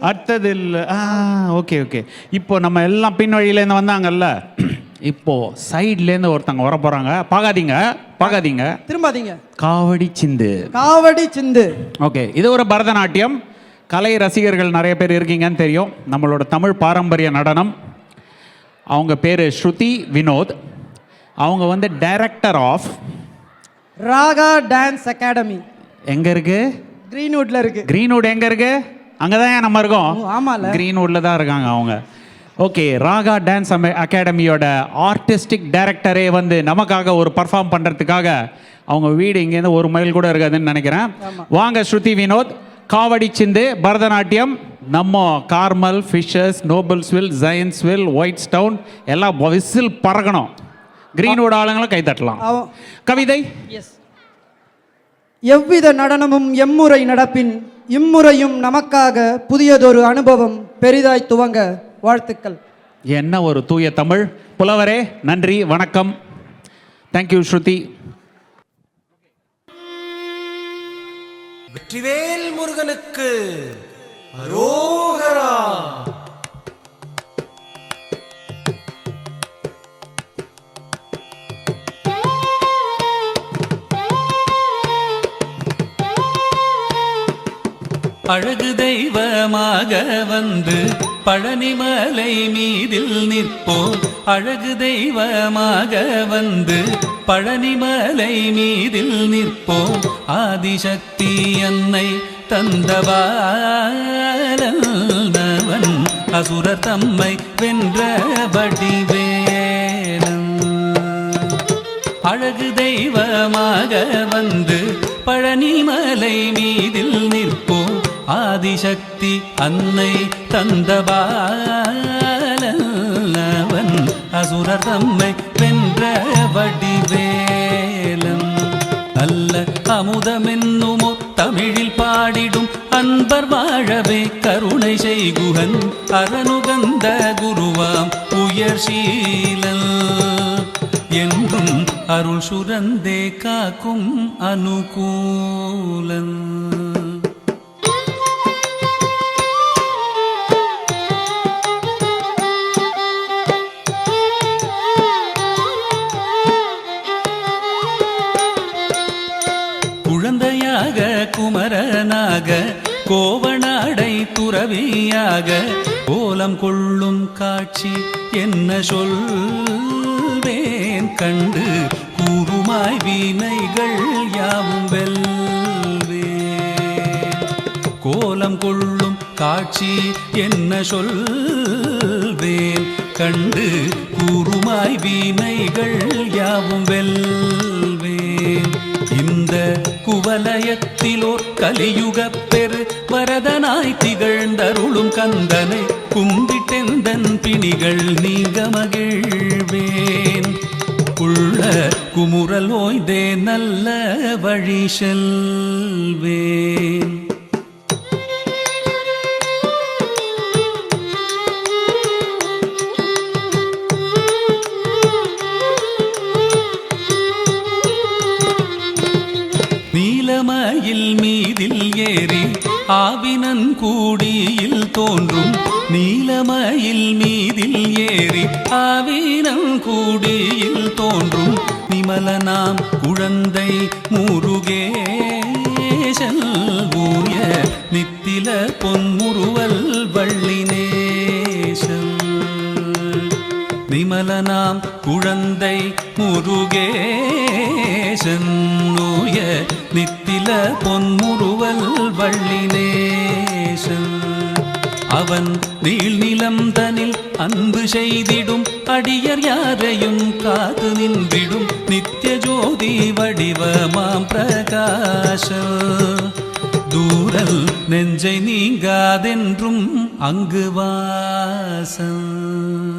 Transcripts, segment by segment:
அடுத்தது இல்லை ஆ okay okay இப்போ நம்ம எல்லாம் பின் வழியிலேருந்து வந்தாங்கல்ல? இப்போ சைட்லேருந்து ஒருத்தங்க வர போகிறாங்க பார்க்காதீங்க பார்க்காதீங்க. திரும்பாதீங்க. காவடி சிந்து. காவடி சிந்து. ஓகே இது ஒரு பரதநாட்டியம். கலை ரசிகர்கள் நிறைய பேர் இருக்கீங்கன்னு தெரியும். நம்மளோட தமிழ் பாரம்பரிய நடனம். அவங்க பேர் ஸ்ருதி வினோத். அவங்க வந்து director of Raga dance academy எங்கே இருக்கு? கிரீன்வுட்ல இருக்கு. கிரீன்வுட் எங்கே இருக்கு? அங்கே தான் நம்ம இருக்கோம்? ஓ, ஆமால. கிரீன்வுட்டில் தான் இருக்காங்க அவங்க. ஓகே ராகா டான்ஸ் அகாடமியோட ஆர்டிஸ்டிக் டைரக்டரே வந்து நமக்காக ஒரு பர்ஃபார்ம் பண்ணுறதுக்காக அவங்க வீடு இங்கேருந்து ஒரு மைல் கூட இருக்காதுன்னு நினைக்கிறேன். வாங்க ஸ்ருதி வினோத் காவடி சிந்து பரதநாட்டியம் நம்ம Carmel Fishers Noblesville Zionsville Whitestown எல்லாம் விசில் பறக்கணும். கிரீன்வுட் ஆளுங்களும் கை தட்டலாம். அவன் கவிதை? எஸ் எவ்வித நடனமும் எம்முறை நடப்பின் இம்முறையும் நமக்காக புதியதொரு அனுபவம் பெரிதாய் துவங்க வாழ்த்துக்கள். என்ன ஒரு தூய தமிழ்? புலவரே நன்றி வணக்கம். தேங்க்யூ ஸ்ருதி வெற்றிவேல் முருகனுக்கு அரோகரா. அழகு தெய்வமாக வந்து பழனிமலை மீதில் நிற்போம் அழகு தெய்வமாக வந்து பழனிமலை மீதில் நிற்போம் ஆதிசக்தி என்னை தந்தவாலவன் அசுர தம்மை வென்ற வடிவேலன் அழகு தெய்வமாக வந்து பழனிமலை மீதில் நிற்போம் ஆதிசக்தி அன்னை தந்தபாலவன் அசுரர் தம்மை வென்ற வடிவேலம் நல்ல அமுதமென்னுமோ தமிழில் பாடிடும் அன்பர் வாழவே கருணை செய்குகன் அரணுகந்த குருவாம் உயர் சீலல் என்றும் அருள் சுரந்தே காக்கும் அனுகூலன். குமரனாக கோவனாடை துறவியாக கோலம் கொள்ளும் காட்சி என்ன சொல்வேன் கண்டு கூறுமாய் வீணைகள் யாவும் வெல்வே கோலம் கொள்ளும் காட்சி என்ன சொல்வேன் கண்டு கூறுமாய் வீணைகள் யாவும் வெல்வே இந்த குவலயத்திலோர் கலியுகப் பெரு வரதனாய் திகழ்ந்தருளும் கந்தனை கும்பிட்டெந்தன் பிணிகள் நீங்க மகிழ்வேன். உள்ள குமுறல் ஓய்தே நல்ல வழி செல்வேன். நீலமயில் மீதில் ஏறி ஆவினன் கூடியில் தோன்றும் நீலமயில் மீதில் ஏறி ஆவினன் கூடியில் தோன்றும் நிமலனாம் குழந்தை முருகேசல் ஊய நித்தில பொன்முருவல் வள்ளினேசல் விமலனாம் குழந்தை முருகேசன். நோய நித்தில பொன்முருவல் வள்ளினேசன். அவன் நீள்நிலம் தனில் அன்பு செய்திடும். அடியர் யாரையும் காத்து நின்றிடும். நித்திய ஜோதி வடிவமாம் பிரகாச தூரல் நெஞ்சை நீங்காதென்றும் அங்கு வாசம்.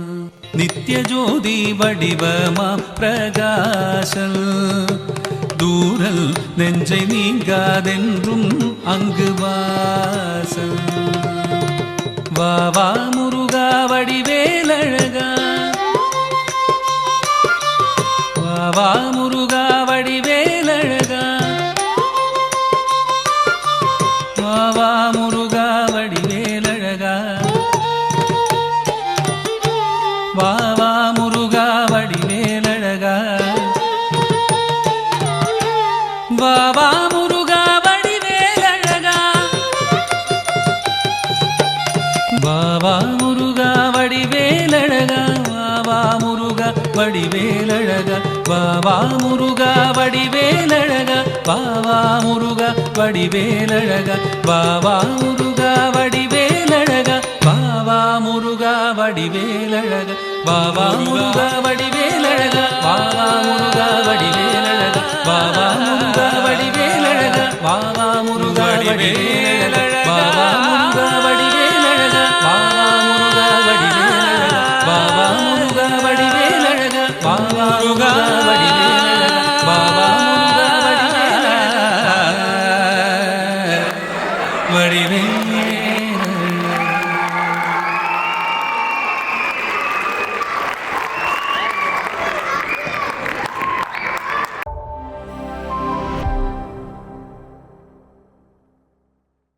நித்யஜோதி வடிவமா பிரகாசல். தூரல் நெஞ்சை நீங்காதென்றும் அங்கு வாசல். வாவா முருகா வடிவேலழகா. வாவா வா வா முருகா வடி மேலழகா வா வா முருகா வடி மேலழகா வா வா முருகா வடி மேலழகா வா வா முருகா வடி மேலழகா முருகா வடி மேலழகா முருகா வடிவேலழகா. வா முருகா வடிவே முருகா வடிவேலழக பாபா முருகா வடிவேலழக பாபா முருகா வடிவேலழக பாபா முருகா வடிவேலழக பாபா முருகா வடிவேலழக பாபா முருகா வடிவேலழக பாபா முருகா வடிவேலழக பாபா முருகா வடிவேலழக பாபா முருகா